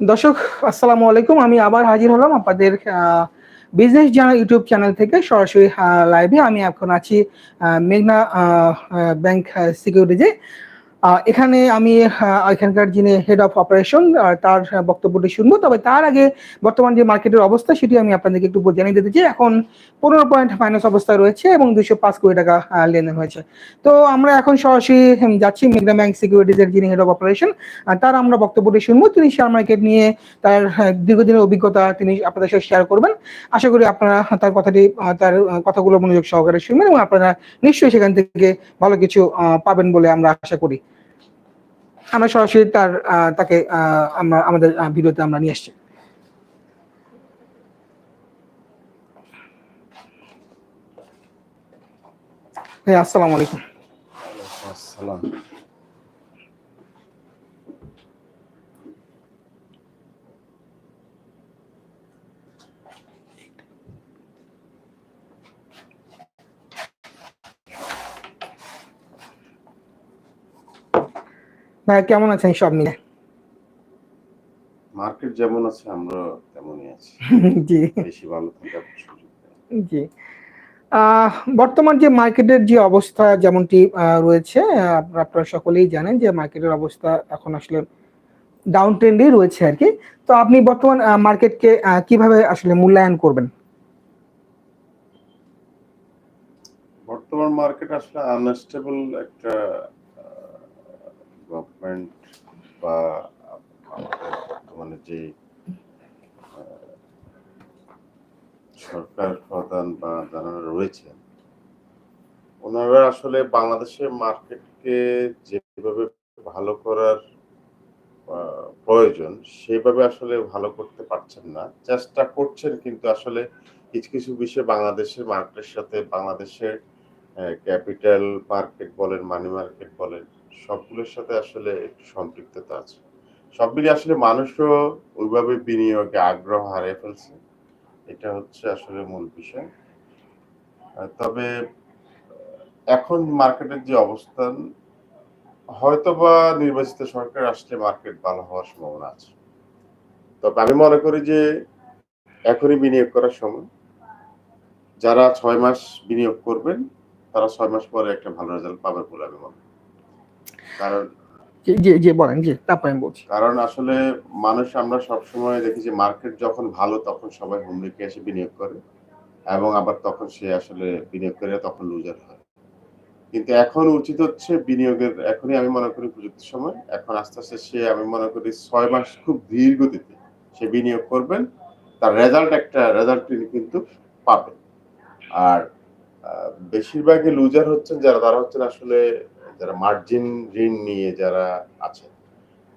দর্শক, আসসালামু আলাইকুম। আমি আবার হাজির হলাম আপনাদের বিজনেস জার্নাল ইউটিউব চ্যানেল থেকে। সরাসরি লাইভে আমি এখন আছি মেঘনা ব্যাংক সিকিউরিটিজে এখানে আমি এখানকার যিনি হেড অফ অপারেশন তার বক্তব্যটি শুনব। তবে তার আগে বর্তমান যে মার্কেটের অবস্থা, সেটি আমি আপনাদেরকে একটু জানিয়ে দিতে চাই। এখন পনেরো পয়েন্ট মাইনাস অবস্থায় রয়েছে এবং দুইশো পাঁচ কোটি টাকা লেনদেন হয়েছে। তো আমরা এখন সরাসরি যাচ্ছি মেঘনা ব্যাংক সিকিউরিটিজের যিনি হেড অফ অপারেশন তার আমরা বক্তব্যটি শুনব। তিনি শেয়ার মার্কেট নিয়ে তার দীর্ঘদিনের অভিজ্ঞতা তিনি আপনাদের সাথে শেয়ার করবেন। আশা করি আপনারা তার কথাটি তার কথাগুলো মনোযোগ সহকারে শুনবেন এবং আপনারা নিশ্চয়ই সেখান থেকে ভালো কিছু পাবেন বলে আমরা আশা করি। আমরা সরাসরি তার তাকে আমরা আমাদের ভিডিওতে আমরা নিয়ে এসছি আসসালামু আলাইকুম। আসসালাম। ভাই কেমন আছেন সব মিলে? মার্কেট যেমন আছে আমরা তেমনই আছি। জি। বেশি ভালো থাকার জি। বর্তমান যে মার্কেটের যে অবস্থা যেমনটি রয়েছে আপনারা সকলেই জানেন যে মার্কেটের অবস্থা এখন আসলে ডাউন ট্রেন্ডেই রয়েছে আর কি। তো আপনি বর্তমান মার্কেটকে কীভাবে আসলে মূল্যায়ন করবেন? বর্তমান মার্কেট আসলে আনস্টেবল একটা গভর্নমেন্ট বা বর্তমানে যে সরকার প্রধান বা যারা রয়েছে ওনারা আসলে বাংলাদেশের মার্কেটকে যেভাবে ভালো করার প্রয়োজন, সেভাবে আসলে ভালো করতে পারছেন না। চেষ্টা করছেন কিন্তু আসলে কিছু কিছু বিষয়ে বাংলাদেশের মার্কেটের সাথে বাংলাদেশের ক্যাপিটাল মার্কেট বলেন মানি মার্কেট বলেন সবগুলোর সাথে আসলে একটু সম্পৃক্ততা আছে। সব মিলিয়ে আসলে মানুষও ওইভাবে বিনিয়োগে আগ্রহ হারিয়ে ফেলছে। এটা হচ্ছে আসলে মূল বিষয়। তবে এখন মার্কেটের যে অবস্থান, হয়তোবা নির্বাচিত সরকার আসলে মার্কেট ভালো হওয়ার সম্ভাবনা আছে। তবে আমি মনে করি যে এখনই বিনিয়োগ করার সময় যারা ছয় মাস বিনিয়োগ করবেন, তারা ছয় মাস পরে একটা ভালো রেজাল্ট পাবে বলে আমি মনে করি। কারণ জি জি বলেন জি তারপরে আমি বলছি। কারণ আসলে মানুষ আমরা সবসময় দেখি যে মার্কেট যখন ভালো তখন সবাই হোম রেখে এসে বিনিয়োগ করে এবং আবার তখন সে আসলে বিনিয়োগ করে তখন লুজার হয়। কিন্তু এখন উচিত হচ্ছে বিনিয়োগের এখনই আমি মনে করি উপযুক্ত সময় এখন আস্তে আস্তে সে আমি মনে করি ছয় মাস খুব ধীর গতিতে সে বিনিয়োগ করবেন তার রেজাল্ট একটা রেজাল্ট তিনি কিন্তু পাবেন। আর বেশিরভাগই লুজার হচ্ছেন যারা তারা হচ্ছেন আসলে যারা মার্জিন ঋণ নিয়ে যারা আছেন,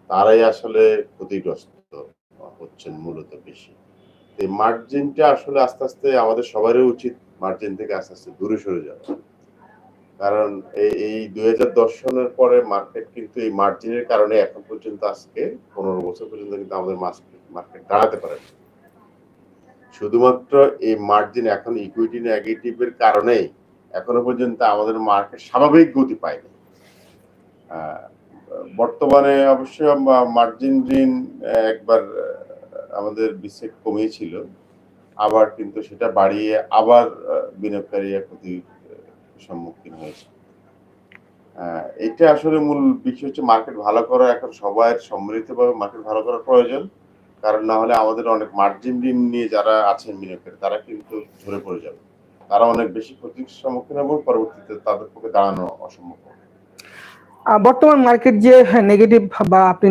তারাই আসলে ক্ষতিগ্রস্ত হচ্ছেন মূলত বেশি। এই মার্জিনটা আসলে আস্তে আস্তে আমাদের সবারই উচিত মার্জিন থেকে আস্তে আস্তে দূরে সরে যাওয়া। কারণ এই এই দুই হাজার দশ সনের পরে মার্কেট কিন্তু এই মার্জিনের কারণে এখন পর্যন্ত আজকে পনেরো বছর পর্যন্ত কিন্তু আমাদের মার্কেট দাঁড়াতে পারে শুধুমাত্র এই মার্জিন এখন ইকুইটি নেগেটিভের কারণেই এখনও পর্যন্ত আমাদের মার্কেট স্বাভাবিক গতি পায়নি। বর্তমানে অবশ্য মার্জিন ঋণ একবার আমাদের বিশ্বে কমিয়েছিল। আবার কিন্তু সেটা বাড়িয়ে আবার বিনিয়োগকারীরা ক্ষতির সম্মুখীন হয়েছে। এটা আসলে মূল বিষয় হচ্ছে মার্কেট ভালো করা। এখন সবাই সম্মিলিতভাবে মার্কেট ভালো করার প্রয়োজন। কারণ না হলে আমাদের অনেক মার্জিন ঋণ নিয়ে যারা আছেন বিনিয়োগকারী, তারা কিন্তু ঝরে পড়ে যাবে। তারা অনেক বেশি ক্ষতির সম্মুখীন এবং পরবর্তীতে তাদের পক্ষে দাঁড়ানো অসম্ভব হবে। বর্তমান মার্কেট যে নেগেটিভ বা আপনি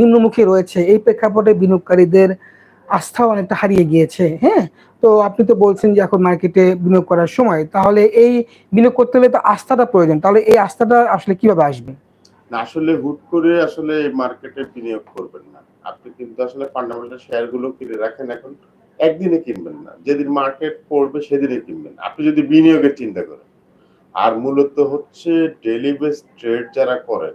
নিম্নমুখী রয়েছে, এই প্রেক্ষাপটে বিনিয়োগকারীদের আস্থা অনেকটা হারিয়ে গিয়েছে হ্যাঁ? তো আপনি তো বলছেন যে, এখন মার্কেটে বিনিয়োগ করার সময়, তাহলে এই বিনিয়োগ করতে হলে তো আস্থাটা প্রয়োজন, তাহলে এই আস্থাটা আসলে কীভাবে আসবে? না, আসলে হুট করে আসলে মার্কেটে বিনিয়োগ করবেন না। আপনি কিন্তু আসলে ফান্ডামেন্টাল শেয়ারগুলো কিনে রাখেন এখন, একদিনে কিনবেন না। যেদিন মার্কেট পড়বে সেদিনে কিনবেন। আপনি যদি বিনিয়োগের চিন্তা করেন আর মূলত হচ্ছে ডেলি বেস ট্রেড যারা করেন,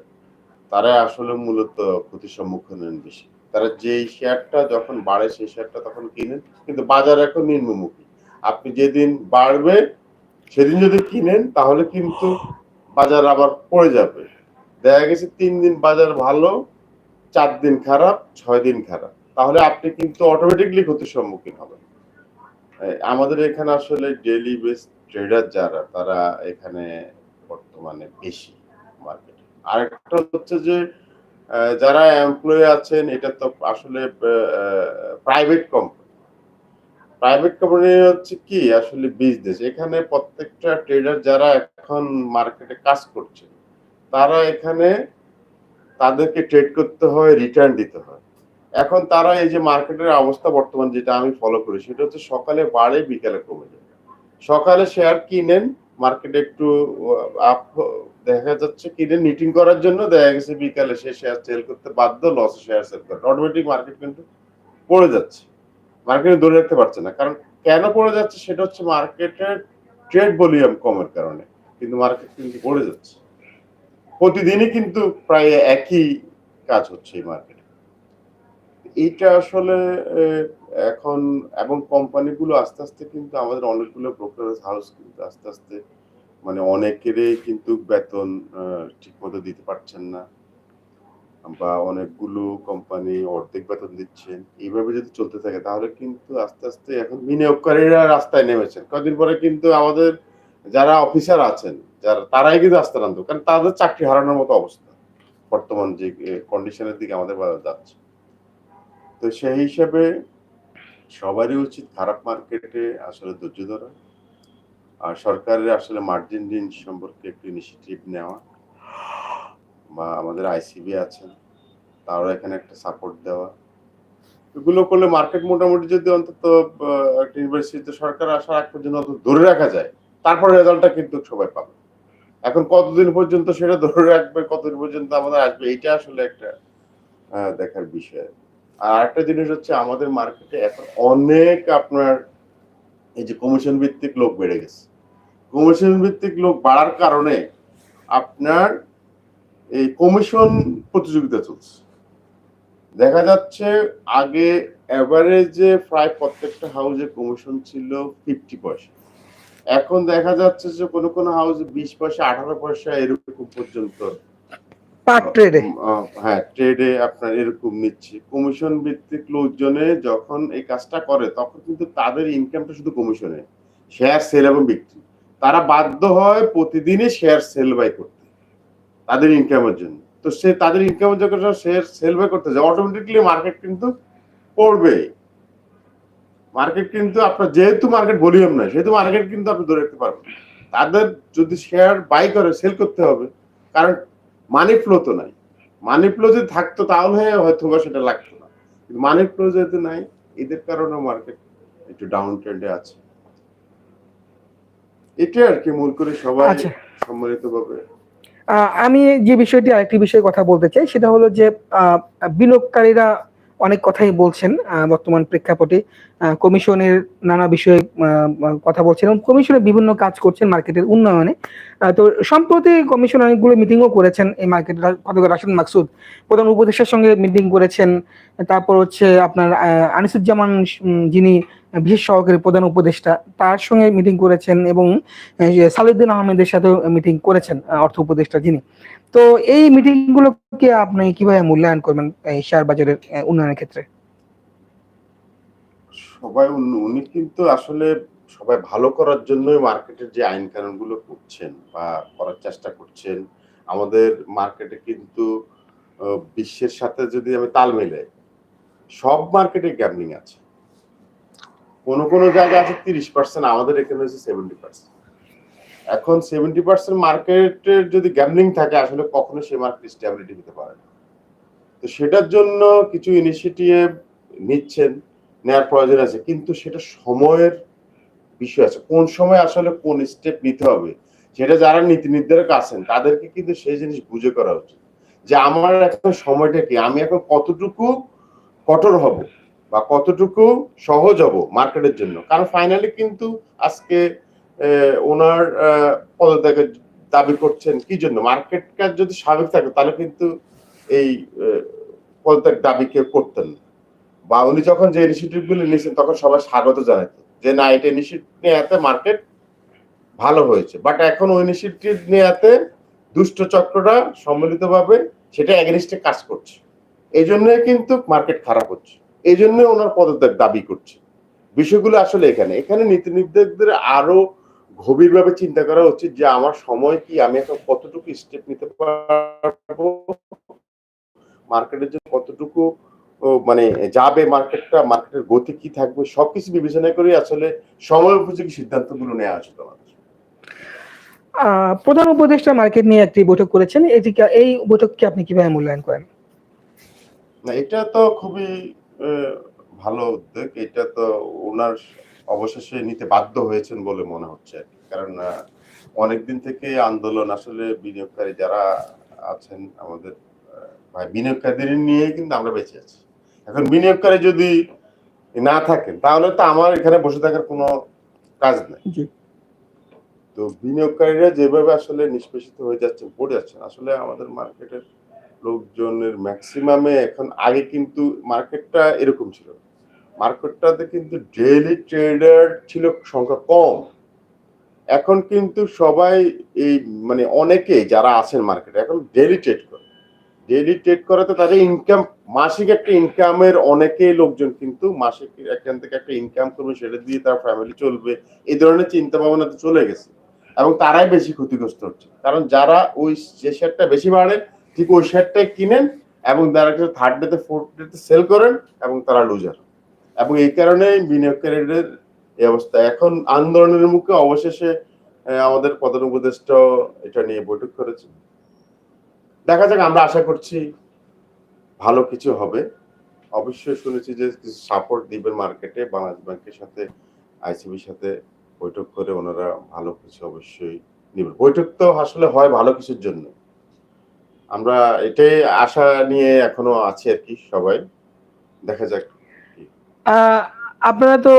তারা আসলে মূলত ক্ষতির সম্মুখীন হন বেশি। তারা যেই শেয়ারটা যখন বাড়ে, সেই শেয়ারটা তখন কিনেন। কিন্তু বাজার এখন নিম্নমুখী। আপনি যেদিন বাড়বে, সেদিন যদি কিনেন, তাহলে কিন্তু বাজার আবার পড়ে যাবে। দেখা গেছে তিন দিন বাজার ভালো, চার দিন খারাপ, ছয় দিন খারাপ। তাহলে আপনি কিন্তু অটোমেটিকলি ক্ষতির সম্মুখীন হবেন। আমাদের এখানে আসলে ডেলি বেস ট্রেডার যারা, তারা এখানে বর্তমানে বেশি মার্কেটে আরেকটা হচ্ছে যে যারা এমপ্লয়ি আছেন, এটা তো আসলে প্রাইভেট কোম্পানি প্রাইভেট কোম্পানি হচ্ছে কি? আসলে বিজনেস এখানে প্রত্যেকটা ট্রেডার যারা এখন মার্কেটে কাজ করছে, তারা এখানে তাদেরকে ট্রেড করতে হয় রিটার্ন দিতে হয়। এখন তারা এই যে মার্কেটের অবস্থা বর্তমান যেটা আমি ফলো করি, সেটা হচ্ছে সকালে বাড়ে, বিকালে কমে যায়। সকালে শেয়ার কিনেন মার্কেটে একটু আপ দেখা যাচ্ছে কিনে মিটিং করার জন্য দেখা গেছে বিকালে সে শেয়ার সেল করতে বাধ্য লস শেয়ার সেল করে। অটোমেটিক মার্কেট কিন্তু পড়ে যাচ্ছে। মার্কেটে ধরে রাখতে পারছে না। কারণ কেন পড়ে যাচ্ছে সেটা হচ্ছে মার্কেটের ট্রেড ভলিউম কমের কারণে। কিন্তু মার্কেট কিন্তু পড়ে যাচ্ছে। প্রতিদিনই কিন্তু প্রায় একই কাজ হচ্ছে এই মার্কেটে এইটা আসলে এখন এবং কোম্পানিগুলো আস্তে আস্তে কিন্তু আমাদের অনেকগুলো ব্রোকারেজ হাউস কিন্তু আস্তে আস্তে মানে অনেকেরই কিন্তু বেতন ঠিক মতো দিতে পারছেন না। বা অনেকগুলো কোম্পানি অর্ধেক বেতন দিচ্ছেন। এইভাবে যদি চলতে থাকে, তাহলে কিন্তু আস্তে আস্তে এখন বিনিয়োগকারীরা রাস্তায় নেমেছেন। কদিন পরে কিন্তু আমাদের যারা অফিসার আছেন, যারা, তারাই কিন্তু রাস্তা নামতো। কারণ তাদের চাকরি হারানোর মতো অবস্থা। বর্তমান যে কন্ডিশনের দিকে আমাদের যাচ্ছে। তো সেই হিসাবে সবারই উচিত খারাপ মার্কেটে আসলে ধৈর্য ধরা আর সরকারের আসলে মার্জিন ঋণ সম্পর্কে একটু ইনিশিয়েটিভ নেওয়া বা আমাদের আইসিবি আছেন তারও এখানে একটা সাপোর্ট দেওয়া। এগুলো করলে মার্কেট মোটামুটি যদি অন্তত একটা ইউনিভার্সিটিতে সরকার আসার আগ পর্যন্ত অন্তত ধরে রাখা যায়, তারপর রেজাল্টটা কিন্তু সবাই পাবে। এখন কতদিন পর্যন্ত সেটা ধরে রাখবে, কতদিন পর্যন্ত আমাদের আসবে এটা আসলে একটা দেখার বিষয়। আর আরেকটা জিনিস হচ্ছে আমাদের মার্কেটে এখন অনেক আপনার এই যে কমিশন ভিত্তিক লোক বেড়ে গেছে। কমিশন ভিত্তিক লোক বাড়ার কারণে আপনার এই কমিশন প্রতিযোগিতা চলছে। দেখা যাচ্ছে আগে এভারেজে প্রায় প্রত্যেকটা হাউসে কমিশন ছিল ফিফটি পয়সা। এখন দেখা যাচ্ছে যে কোনো কোনো হাউসে বিশ পয়সা, আঠারো পয়সা এরকম পর্যন্ত পার ট্রেডে? হ্যাঁ ট্রেডে আপনার এরকম নিচ্ছে। কমিশন ভিত্তিক লোকজনে যখন এই কাজটা করে তখন কিন্তু তাদের ইনকামটা শুধু কমিশনে শেয়ার সেল এবং বিক্রি। তারা বাধ্য হয় প্রতিদিনই শেয়ার সেল বাই করতে তাদের ইনকামের জন্য। তো সে তাদের ইনকামের শেয়ার সেল বাই করতে যায় অটোমেটিকলি মার্কেট কিন্তু পড়বে। মার্কেট কিন্তু আপনার যেহেতু মার্কেট ভলিউম নাই সেহেতু মার্কেট কিন্তু আপনি ধরে রাখতে পারবেন তাদের যদি শেয়ার বাই করে সেল করতে হবে কারণ মানি ফ্লো তো নাই। মানি ফ্লো যদি থাকতো তাহলে হয়তো বা সেটা লাগতো না। কিন্তু মানি ফ্লো যেহেতু নাই এদের কারণে মার্কেট একটু ডাউন ট্রেন্ডে আছে। এটা আর কি মূল করে সবাই আচ্ছা। সম্মিলিত ভাবে আহ, আমি যে বিষয়টি আরেকটি বিষয়ে কথা বলতে চাই সেটা হলো যে বিনিয়োগকারীরা অনেক কথাই বলছেন বর্তমান প্রেক্ষাপটে। কমিশনের নানা বিষয়ে কথা বলছেন এবং কমিশনের বিভিন্ন কাজ করছেন মার্কেটের উন্নয়নে। তো সম্প্রতি কমিশন অনেকগুলো মিটিংও করেছেন এই মার্কেটের গতকাল রাশিদ মাকসুদ। প্রধান উপদেষ্টার সঙ্গে মিটিং করেছেন, তারপর হচ্ছে আপনার আনিসুজ্জামান যিনি বিশেষ সহকারী প্রধান উপদেষ্টা, তার সঙ্গে মিটিং করেছেন এবং সালিউদ্দিন আহমেদের সাথেও মিটিং করেছেন অর্থ উপদেষ্টা যিনি। তো এই মিটিং গুলোকে আপনি কীভাবে মূল্যায়ন করবেন, এই শেয়ার বাজারের উন্নয়নের ক্ষেত্রে? সবাই উনি কিন্তু আসলে সবাই ভালো করার জন্যই মার্কেটের যে আইন কানুনগুলো করছেন বা করার চেষ্টা করছেন, আমাদের মার্কেটে কিন্তু বিশ্বের সাথে যদি আমি তাল মিলাই, সব মার্কেটে গ্যামলিং আছে। কোন কোন জায়গায় আছে তিরিশ পার্সেন্ট আমাদের এখানে হচ্ছে সেভেন্টি পার্সেন্ট এখন সেভেন্টি পার্সেন্ট মার্কেটের যদি গ্যামলিং থাকে, আসলে কখনো সেই মার্কেট স্টেবিলিটি হতে পারে না। তো সেটার জন্য কিছু ইনিশিয়েটিভ নিচ্ছেন, নেওয়ার প্রয়োজন আছে। কিন্তু সেটা সময়ের বিষয় আছে। কোন সময় আসলে কোন স্টেপ নিতে হবে, সেটা যারা নীতি নির্ধারক আছেন, তাদেরকে কিন্তু সেই জিনিস বুঝে করা উচিত। যে আমার এখন সময়টা কি? আমি এখন কতটুকু কঠোর হব বা কতটুকু সহজ হব মার্কেটের জন্য? কারণ ফাইনালি কিন্তু আজকে ওনার পদত্যাগের দাবি করছেন কি জন্য? মার্কেট কাজ যদি স্বাভাবিক থাকে, তাহলে কিন্তু এই পদত্যাগ দাবি কেউ করতেন বা উনি যখন যে ইনিশিয়েটিভগুলো নিয়েছেন, তখন সবাই স্বাগত জানাতো যে, না, এটা ইনিশিয়েটিভ নেওয়াতে মার্কেট ভালো হয়েছে। বাট এখন ওই ইনিশিয়েটিভ নেওয়াতে দুষ্ট চক্ররা সম্মিলিতভাবে সেটা এগেনিস্টে কাজ করছে। এই জন্য কিন্তু মার্কেট খারাপ হচ্ছে। এই জন্য ওনার পদত্যাগ দাবি করছে। বিষয়গুলো আসলে এখানে। এখানে নীতি নির্ধারকদের আরও গভীরভাবে চিন্তা করা উচিত যে আমার সময় কি আমি এখন কতটুকু স্টেপ নিতে পারব? মার্কেটের জন্য কতটুকু মানে যাবে মার্কেটটা মার্কেটের গতি কি থাকবে? সবকিছু বিবেচনা করে আসলে সময় উপযোগী সিদ্ধান্তগুলো নেওয়া উচিত আমাদের। প্রধান উপদেষ্টা মার্কেট নিয়ে একটি বৈঠক করেছেন। এটিকে এই বৈঠককে আপনি কীভাবে মূল্যায়ন করেন? না এটা তো খুবই ভালো উদ্যোগ। এটা তো ওনার অবশেষে নিতে বাধ্য হয়েছেন বলে মনে হচ্ছে আর কি। কারণ অনেকদিন থেকে আন্দোলন আসলে বিনিয়োগকারী যারা আছেন আমাদের ভাই বিনিয়োগকারীদের নিয়ে কিন্তু আমরা বেঁচে আছি। এখন বিনিয়োগকারী যদি না থাকেন তাহলে তো আমার এখানে বসে থাকার কোনো কাজ নেই। তো বিনিয়োগকারীরা যেভাবে আসলে নিষ্পেষিত হয়ে যাচ্ছেন পড়ে যাচ্ছেন আসলে আমাদের মার্কেটের লোকজনের ম্যাক্সিমামে এখন আগে কিন্তু মার্কেটটা এরকম ছিল মার্কেটটাতে কিন্তু ডেইলি ট্রেডার ছিল সংখ্যা কম। এখন কিন্তু সবাই এই মানে অনেকে যারা আছেন মার্কেটে এখন ডেইলি ট্রেড করে। ডেইলি ট্রেড করাতে তাদের ইনকাম, মাসিক একটা ইনকামের অনেকেই লোকজন কিন্তু মাসিক এখান থেকে একটা ইনকাম করবে, সেটা দিয়ে তার ফ্যামিলি চলবে, এই ধরনের চিন্তা ভাবনা তো চলে গেছে। এবং তারাই বেশি ক্ষতিগ্রস্ত হচ্ছে। কারণ যারা ওই যে শেয়ারটা বেশি বাড়ে ঠিক ওই শেয়ারটাই কিনেন এবং তারা থার্ড ডেতে ফোর্থ ডেতে সেল করেন এবং তারা লুজার এবং এই কারণে বিনিয়োগকারীদের এই অবস্থা। এখন আন্দোলনের মুখে অবশেষে আমাদের প্রধান উপদেষ্টা এটা নিয়ে বৈঠক করেছে দেখা যাক, আমরা আশা করছি ভালো কিছু হবে। অবশ্যই শুনেছি যে কিছু সাপোর্ট দিবেন মার্কেটে বাংলাদেশ ব্যাংকের সাথে আইসিবির সাথে বৈঠক করে ওনারা ভালো কিছু অবশ্যই নেবেন। বৈঠক তো আসলে হয় ভালো কিছুর জন্য। আমরা এটাই আশা নিয়ে এখনও আছি আর কি সবাই। দেখা যাক আপনারা তো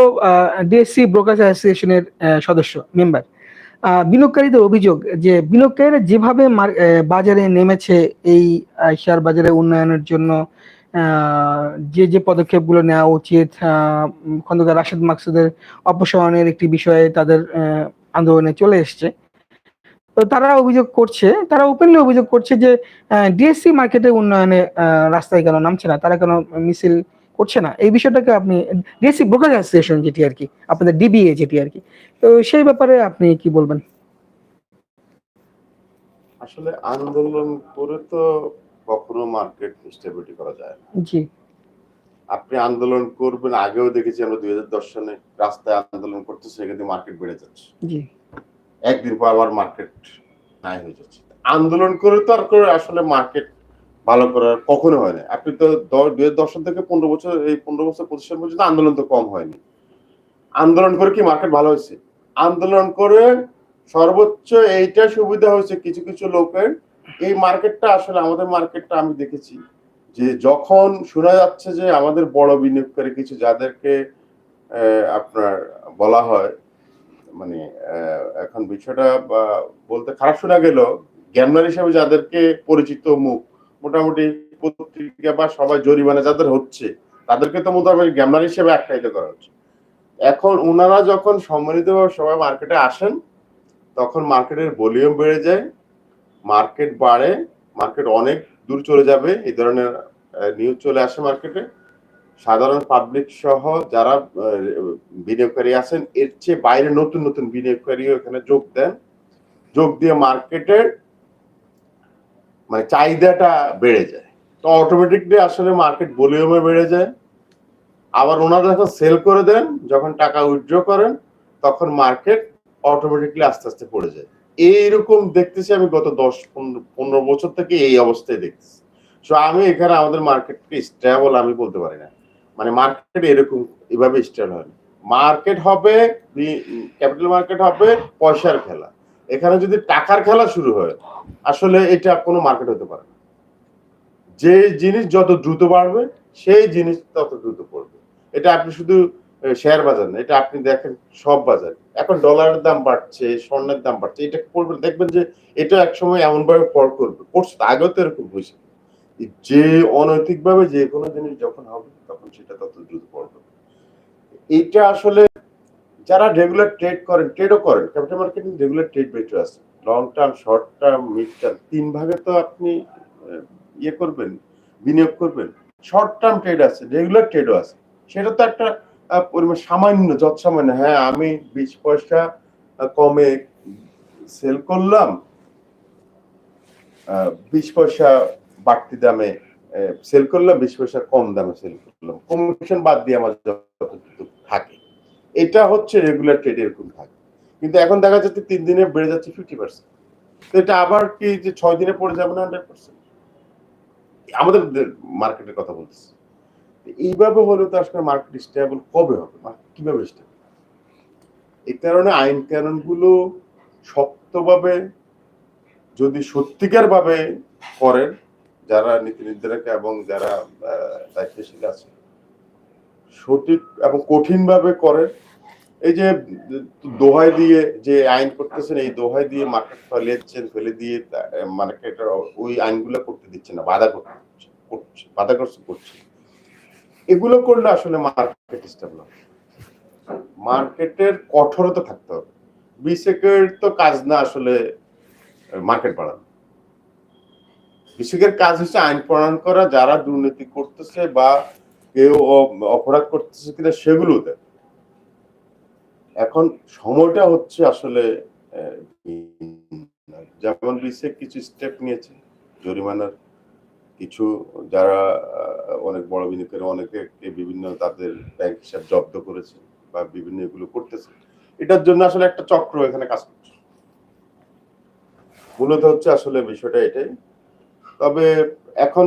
ডিএসসি ব্রোকার অ্যাসোসিয়েশনের সদস্য মেম্বার বিনিয়োগকারীদের অভিযোগ যে বিনিয়োগকারীরা যেভাবে বাজারে নেমেছে এই শেয়ার বাজারে উন্নয়নের জন্য যে যে পদক্ষেপগুলো নেওয়া উচিত খন্দকার রাশেদ মাকসুদের অপসারণের একটি বিষয়ে তাদের আন্দোলনে চলে এসছে। তো তারা অভিযোগ করছে, তারা ওপেনলি অভিযোগ করছে যে ডিএসসি মার্কেটের উন্নয়নে রাস্তায় কেন নামছে না, তারা কেন মিছিল করছে না। এই বিষয়টাকে আপনি ডিএসসি ব্রোকার অ্যাসোসিয়েশন যেটি আর কি আপনাদের ডিবিএ যেটি আর কি। তো সেই ব্যাপারে আপনি কি বলবেন? আসলে আন্দোলন করে তো কখনো মার্কেট স্টেবিলিটি করা যায় না। জি। আপনি আন্দোলন করবেন আগেও দেখেছি আমরা দুই হাজার দশ সালে রাস্তায় আন্দোলন করতে সেখানে মার্কেট বেড়ে যাচ্ছে। জি। একদিন পর আবার মার্কেট নাই হয়ে যাচ্ছে। আন্দোলন করে তো আর করে আসলে মার্কেট ভালো করার কখনো হয় না আপনি তো দুই হাজার থেকে পনেরো বছর, এই পনেরো বছর, পঁচিশ পর্যন্ত আন্দোলন তো কম হয়নি। আন্দোলন করে কি মার্কেট ভালো হয়েছে? আন্দোলন করে সর্বোচ্চ এইটা সুবিধা হয়েছে কিছু কিছু লোকের। এই মার্কেটটা আসলে আমাদের মার্কেটটা আমি দেখেছি যে যখন শোনা যাচ্ছে যে আমাদের বড় বিনিয়োগকারী কিছু যাদেরকে আপনার বলা হয় মানে এখন বিষয়টা বলতে খারাপ শোনা গেল জ্ঞানমান হিসেবে যাদেরকে পরিচিত মুখ মোটামুটি পত্রিকা বা সবাই জরিমানা যাদের হচ্ছে, তাদেরকে তো মোটামুটি জ্ঞানমান হিসেবে আখ্যায়িত করা হচ্ছে। এখন ওনারা যখন সম্মানিতভাবে সবাই মার্কেটে আসেন, তখন মার্কেটের ভলিউম বেড়ে যায়, মার্কেট বাড়ে, মার্কেট অনেক দূর চলে যাবে, এই ধরনের নিউজ চলে আসে মার্কেটে। সাধারণ পাবলিক সহ যারা বিনিয়োগকারী আছেন, এর চেয়ে বাইরে নতুন নতুন বিনিয়োগকারীও এখানে যোগ দেন। যোগ দিয়ে মার্কেটের মানে চাহিদাটা বেড়ে যায়। তো অটোমেটিকলি আসলে মার্কেট ভলিউমে বেড়ে যায়। আবার ওনারা যখন সেল করে দেন, যখন টাকা উইথড্র করেন, তখন মার্কেট অটোমেটিকলি আস্তে আস্তে পড়ে যায়। এইরকম দেখতেছি আমি গত দশ, পনেরো বছর থেকে এই অবস্থায় দেখতেছি। সো আমি এখানে আমাদের মার্কেটকে স্টেবল আমি বলতে পারি না। মানে মার্কেট এরকম এভাবে স্টেবল হয় মার্কেট হবে ক্যাপিটাল মার্কেট হবে, পয়সার খেলা। এখানে যদি টাকার খেলা শুরু হয়, আসলে এটা কোনো মার্কেট হতে পারে যে জিনিস যত দ্রুত বাড়বে, সেই জিনিস তত দ্রুত পড়বে। এটা আপনি শুধু শেয়ার বাজার না, এটা আপনি দেখেন সব বাজার। এখন ডলারের দাম বাড়ছে, স্বর্ণের দাম বাড়ছে, এটা পড়বেন দেখবেন যে এটা একসময় এমন ভাবে ফল করবে করছে আগেও তো এরকম হয়েছে। যে অনৈতিকভাবে যে কোনো জিনিস যখন হবে, তখন সেটা তত দ্রুত পড়বে। এটা আসলে যারা রেগুলার ট্রেড করেন ট্রেডও করেন capital marketing regular trade better আছে। Long term short term mid term তিন ভাগে তো আপনি ইয়ে করবেন, বিনিয়োগ করবেন। শর্ট টার্ম ট্রেড আছে রেগুলার ট্রেডও আছে। সেটা তো একটা পরিমাণ সামান্য যত সামান্য হ্যাঁ আমি বিশ পয়সা কমে সেল করলাম বিশ পয়সা বাড়তি দামে সেল করলাম, বিশ পয়সা কম দামে সেল করলাম। কমিশন বাদ দিয়ে আমার যতটুকু থাকে। এটা হচ্ছে রেগুলার ট্রেড এরকম থাকে কিন্তু এখন দেখা যাচ্ছে তিন দিনে বেড়ে যাচ্ছে ফিফটি পার্সেন্ট তো এটা আবার কি যে ছয় দিনে পড়ে যাবে না হান্ড্রেড পার্সেন্ট আমাদের মার্কেটের কথা বলতেছি। এইভাবে হলে তো আসলে মার্কেট স্টেবল কবে হবে? মার্কেট কীভাবে স্টেবল এই কারণে আইন কানুনগুলো শক্তভাবে যদি সত্যিকার ভাবে করেন, যারা নীতি নির্ধারক এবং যারা দায়িত্বশীল আছে সঠিক এবং কঠিন ভাবে করেন এই যে দোহাই দিয়ে যে আইন করতেছেন, এই দোহাই দিয়ে মার্কেট ফেলেছেন ফেলে দিয়ে মার্কেট ওই আইনগুলো করতে দিচ্ছে না, বাধা করছে, বাধাগ্রস্ত করছে। এগুলো করলে আসলে মার্কেট স্টেবল মার্কেটের কঠোরতা থাকতে হবে। বিসেকের তো কাজ না আসলে মার্কেট বাড়ানো। বিসেকের কাজ হচ্ছে আইন প্রণয়ন করা, যারা দুর্নীতি করতেছে বা কেউ অপরাধ করতেছে কিনা সেগুলো দেখ। এখন সময়টা হচ্ছে আসলে যেমন কিছু স্টেপ নিয়েছে, জরিমানার কিছু, যারা অনেক বড় বিনিয়োগকারী অনেকে বিভিন্ন তাদের ব্যাংক হিসাব জব্দ করেছে বা বিভিন্ন এগুলো করতেছে। এটার জন্য আসলে একটা চক্র এখানে কাজ করছে। মূলত হচ্ছে আসলে বিষয়টা এটাই। তবে এখন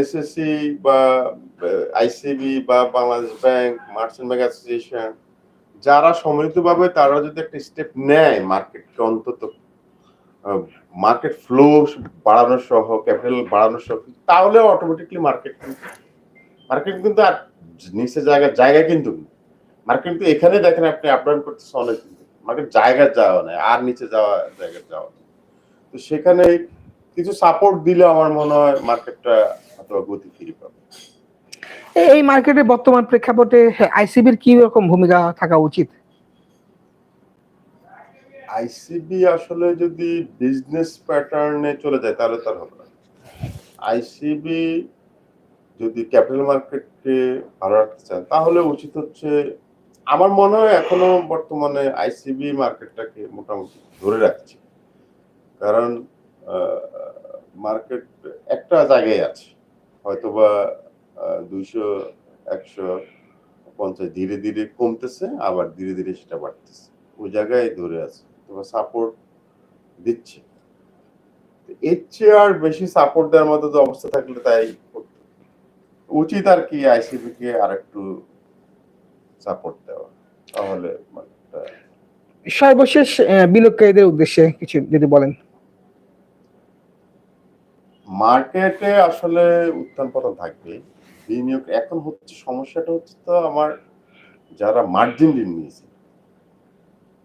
এসএসসি বা আইসিবি বা Bangladesh bank merchant bank association যারা সম্মিলিতভাবে তারা যদি একটা স্টেপ নেয় মার্কেটকে অন্তত মার্কেট ফ্লো বাড়ানো সহ ক্যাপিটাল বাড়ানো সহ, তাহলে অটোমেটিকলি মার্কেট মার্কেট কিন্তু আর নিচে জায়গা জায়গা কিন্তু মার্কেট কিন্তু এখানে দেখেন আপনি আপ ডাউন করতেছে অনেক মার্কেট জায়গা যাওয়া নেই, আর নিচে যাওয়া, জায়গা যাওয়া তো সেখানে কিছু সাপোর্ট দিলে আমার মনে হয় মার্কেটটা অথবা গতি ফিরে পাবে। এই- মার্কেটে বর্তমান প্রেক্ষাপটে আইসিবির কি রকম ভূমিকা থাকা উচিত? আইসিবি আসলে যদি বিজনেস প্যাটার্নে চলে যায়, তাহলে তার হবে না। আইসিবি যদি ক্যাপিটাল মার্কেটকে ভালো রাখতে চান তাহলে উচিত হচ্ছে, আমার মনে হয় এখনও বর্তমানে আইসিবি মার্কেটটাকে মোটামুটি ধরে রাখছে। কারণ মার্কেট একটা জায়গায় আছে, হয়তোবা দুইশো একশো পঞ্চাশ ধীরে ধীরে কমতেছে আবার ধীরে ধীরে সেটা বাড়তেছে। ওই জায়গায় ধরে আছে তোমার সাপোর্ট দিচ্ছে। এর চেয়ে আর বেশি সাপোর্ট দেওয়ার মতো তো অবস্থা থাকলে তাই উচিত আর কি আইসিবি কে আর একটু সাপোর্ট দেওয়া। তাহলে সর্বশেষ বিনিয়োগকারীদের উদ্দেশ্যে কিছু যদি বলেন। মার্কেটে আসলে উত্থান পতন থাকবে বিনিয়োগ এখন হচ্ছে, সমস্যাটা হচ্ছে তো আমার যারা মার্জিন ঋণ নিয়েছে,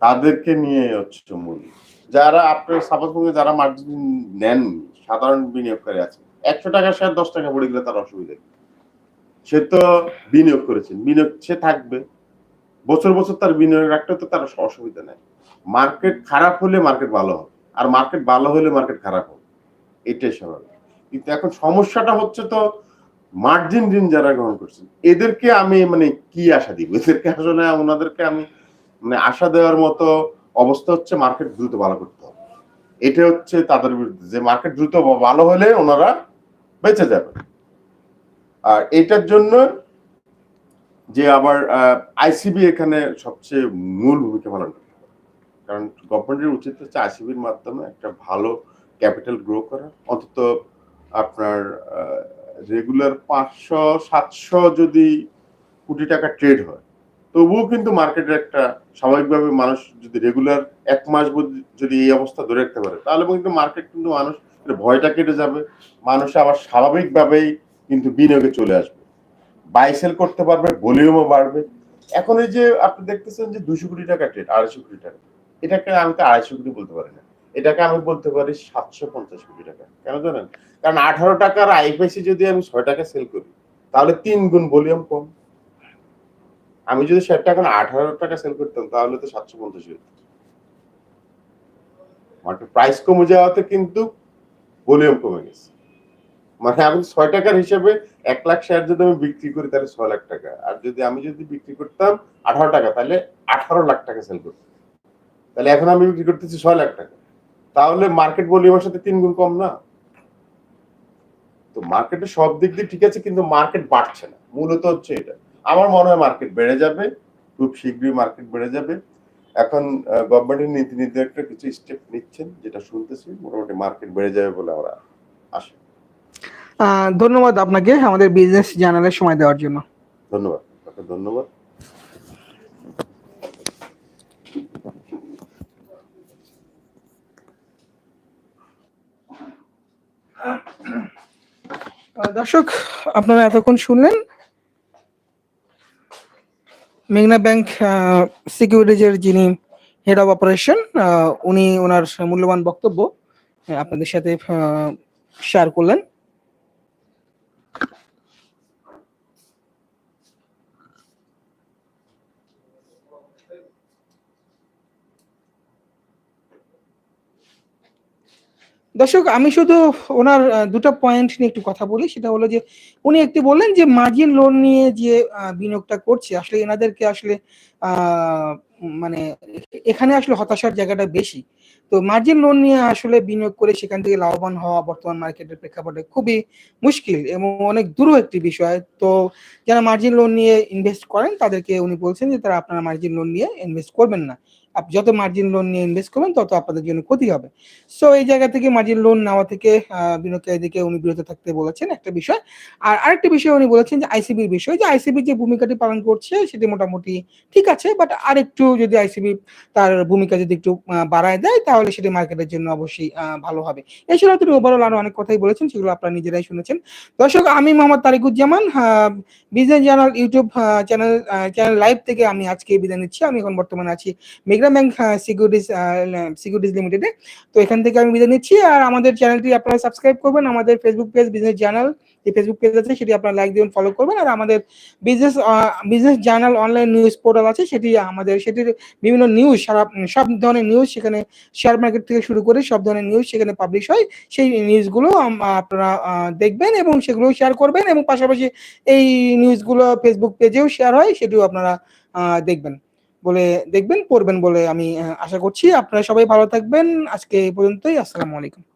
তাদেরকে নিয়ে হচ্ছে মূল। যারা আপনার সাপোজ যারা মার্জিন ঋণ নেন, সাধারণ বিনিয়োগকারী আছে, একশো টাকা শেয়ার দশ টাকা পড়ে গেলে তার অসুবিধা কি? সে তো বিনিয়োগ করেছেন, বিনিয়োগ সে থাকবে। বছর বছর তার বিনিয়োগ রাখতে তো তার অসুবিধা নেই। মার্কেট খারাপ হলে মার্কেট ভালো হবে, আর মার্কেট ভালো হলে মার্কেট খারাপ হবে। এটাই স্বাভাবিক। কিন্তু এখন সমস্যাটা হচ্ছে তো মার্জিন ঋণ যারা গ্রহণ করছেন, এদেরকে আমি মানে কি আশা দিব? এদেরকে আসলে ওনাদেরকে আমি মানে আশা দেওয়ার মতো অবস্থা হচ্ছে মার্কেট দ্রুত ভালো করতে হবে। এটা হচ্ছে তাদের বিরুদ্ধে। যে মার্কেট দ্রুত ভালো হলে ওনারা বেঁচে যাবে। আর এটার জন্য যে আবার আইসিবি এখানে সবচেয়ে মূল ভূমিকা পালন করতে কারণ গভর্নমেন্টের উচিত হচ্ছে আইসিবির মাধ্যমে একটা ভালো ক্যাপিটাল গ্রো করা। অন্তত আপনার রেগুলার পাঁচশো, সাতশো যদি কোটি টাকা ট্রেড হয়, তবুও কিন্তু মার্কেটের একটা স্বাভাবিকভাবে মানুষ যদি রেগুলার এক মাস যদি এই অবস্থা ধরে রাখতে পারে, তাহলে কিন্তু মার্কেট কিন্তু মানুষ ভয়টা কেটে যাবে, মানুষ আবার স্বাভাবিকভাবেই কিন্তু বিনিয়োগে চলে আসবে। বাই সেল করতে পারবে ভলিউমও বাড়বে। এখন এই যে আপনি দেখতেছেন যে দুশো কোটি টাকা ট্রেড আড়াইশো কোটি টাকা, এটাকে আমি তো আড়াইশো কোটি বলতে পারি না। এটাকে আমি বলতে পারি সাতশো পঞ্চাশ কোটি টাকা। কেন জানেন? কারণ আঠারো টাকার আইপিএসি যদি আমি ছয় টাকা সেল করি, তাহলে তিন গুণ ভলিউম কম। আমি যদি ষাট টাকা আঠারো টাকা সেল করতাম, তাহলে তো সাতশো পঞ্চাশ মার্কেট প্রাইস কমে যাওয়াতে কিন্তু ভলিউম কমে গেছে। মানে আমি ছয় টাকার হিসেবে এক লাখ শেয়ার যদি আমি বিক্রি করি, তাহলে ছয় লাখ টাকা। আর যদি আমি যদি বিক্রি করতাম আঠারো টাকা, তাহলে আঠারো লাখ টাকা সেল করতাম। তাহলে এখন আমি বিক্রি করতেছি ছয় লাখ টাকা। তাহলে মার্কেট ভলিউমের সাথে তিন গুণ কম না। তো মার্কেটে সব দিক দিয়ে ঠিক আছে কিন্তু মার্কেট বাড়ছে না। মূলত হচ্ছে এটা। আমার মনে হয় মার্কেট বেড়ে যাবে খুব শীঘ্রই মার্কেট বেড়ে যাবে। এখন গভর্নমেন্টের নীতি নির্ধারকরা কিছু স্টেপ নিচ্ছেন যেটা শুনতেছি মোটামুটি মার্কেট বেড়ে যাবে বলে আমরা আশা। ধন্যবাদ আপনাকে আমাদের বিজনেস জার্নালের সময় দেওয়ার জন্য। ধন্যবাদ। আপনাকে ধন্যবাদ। দর্শক, আপনারা এতক্ষণ শুনলেন মেঘনা ব্যাংক সিকিউরিটিজের যিনি হেড অফ অপারেশন উনি ওনার মূল্যবান বক্তব্য আপনাদের সাথে শেয়ার করলেন। দর্শক, আমি শুধু ওনার দুটো পয়েন্ট নিয়ে একটু কথা বলি। সেটা হলো যে, উনি একটি বললেন যে, মার্জিন লোন নিয়ে যে বিনিয়োগটা করছে, আসলে এনাদেরকে আসলে মানে এখানে আসলে হতাশার জায়গাটা বেশি। তো মার্জিন লোন নিয়ে আসলে বিনিয়োগ করে সেখান থেকে লাভবান হওয়া বর্তমান মার্কেটের প্রেক্ষাপটে খুবই মুশকিল এবং অনেক দূরও একটি বিষয়। তো যারা মার্জিন লোন নিয়ে ইনভেস্ট করেন, তাদেরকে উনি বলছেন যে, তারা আপনারা মার্জিন লোন নিয়ে ইনভেস্ট করবেন না। যত মার্জিন লোন নিয়ে ইনভেস্ট করবেন, তত আপনাদের জন্য ক্ষতি হবে। সো এই জায়গা থেকে মার্জিন লোন নেওয়া থেকে বিনিয়োগকারীদেরকে উনি বিরত থাকতে বলেছেন একটা বিষয়। আর আরেকটা বিষয় উনি বলেছেন যে আইসিবির বিষয়। যে আইসিবি যে ভূমিকাটি পালন করছে, সেটি মোটামুটি ঠিক আছে বাট আরেকটু যদি আইসিবি তার ভূমিকা যদি একটু বাড়ায় দেয়, তাহলে সেটি মার্কেটের জন্য অবশ্যই ভালো হবে। এছাড়াও তিনি ওভারঅল আরও অনেক কথাই বলেছেন, সেগুলো আপনারা নিজেরাই শুনেছেন। দর্শক, আমি Mohammad Tarikuzzaman business journal YouTube channel channel live থেকে আমি আজকে বিদায় নিচ্ছি। আমি এখন বর্তমানে আছি মেঘনা ব্যাংক সিকিউরিটিজ সিকিউরিটিজ লিমিটেডে তো এখান থেকে আমি বিদায় নিচ্ছি আর আমাদের চ্যানেলটি আপনারা সাবস্ক্রাইব করবেন। আমাদের ফেসবুক পেজ বিজনেস জার্নাল যে ফেসবুক পেজ আছে, সেটি আপনারা লাইক দিবেন ফলো করবেন। আর আমাদের business business journal online news portal আছে, সেটি আমাদের, সেটির বিভিন্ন নিউজ সারা, সব ধরনের নিউজ সেখানে শেয়ার মার্কেট থেকে শুরু করে সব ধরনের নিউজ সেখানে পাবলিশ হয়। সেই নিউজগুলো আপনারা দেখবেন এবং সেগুলো শেয়ার করবেন এবং পাশাপাশি এই নিউজগুলো ফেসবুক পেজেও শেয়ার হয়, সেটিও আপনারা দেখবেন। বলে দেখবেন, পড়বেন বলে আমি আশা করছি। আপনারা সবাই ভালো থাকবেন। আজকে এই পর্যন্তই। আসসালামু আলাইকুম।